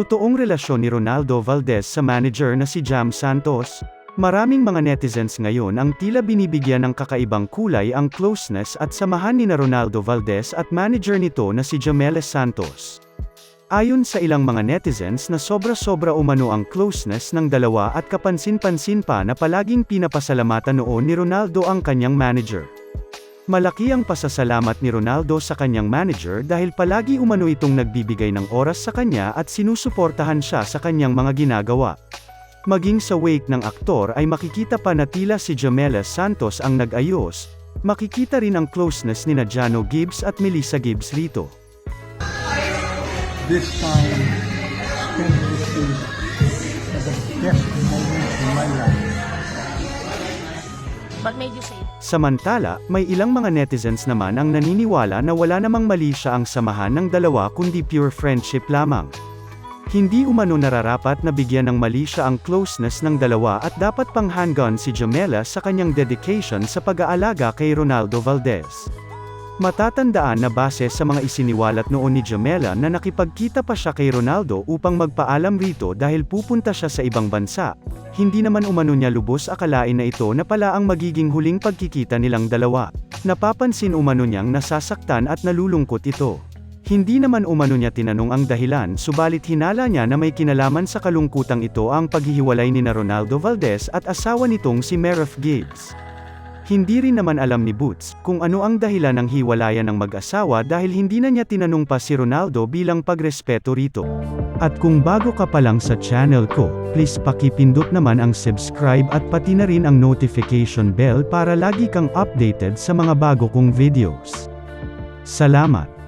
totoong relasyon ni Ronaldo Valdez sa manager na si Jam Santos? Maraming mga netizens ngayon ang tila binibigyan ng kakaibang kulay ang closeness at samahan ni na Ronaldo Valdez at manager nito na si Jameles Santos. Ayon sa ilang mga netizens na sobra-sobra umano ang closeness ng dalawa at kapansin-pansin pa na palaging pinapasalamatan noon ni Ronaldo ang kanyang manager. Malaki ang pasasalamat ni Ronaldo sa kanyang manager dahil palagi umano itong nagbibigay ng oras sa kanya at sinusuportahan siya sa kanyang mga ginagawa. Maging sa wake ng aktor ay makikita pa na tila si Jameles Santos ang nag-ayos, makikita rin ang closeness ni Jano Gibbs at Melissa Gibbs rito. this time you as the best You say that? Samantala, may ilang mga netizens naman ang naniniwala na wala namang mali siya ang samahan ng dalawa kundi pure friendship lamang. Hindi umano nararapat na bigyan ng mali siya ang closeness ng dalawa at dapat pang handgun si Jamela sa kanyang dedication sa pag-aalaga kay Ronaldo Valdez. Matatandaan na base sa mga isiniwalat noon ni Jamela na nakipagkita pa siya kay Ronaldo upang magpaalam rito dahil pupunta siya sa ibang bansa. Hindi naman umano niya lubos akalain na ito na pala ang magiging huling pagkikita nilang dalawa. Napapansin umano niyang nasasaktan at nalulungkot ito. Hindi naman umano niya tinanong ang dahilan subalit hinala niya na may kinalaman sa kalungkutang ito ang paghihiwalay ni na Ronaldo Valdez at asawa nitong si Meref Gibbs. Hindi rin naman alam ni Boots kung ano ang dahilan ng hiwalayan ng mag-asawa dahil hindi na niya tinanong pa si Ronaldo bilang pagrespeto rito. At kung bago ka pa lang sa channel ko, please pakipindot naman ang subscribe at pati na rin ang notification bell para lagi kang updated sa mga bago kong videos. Salamat!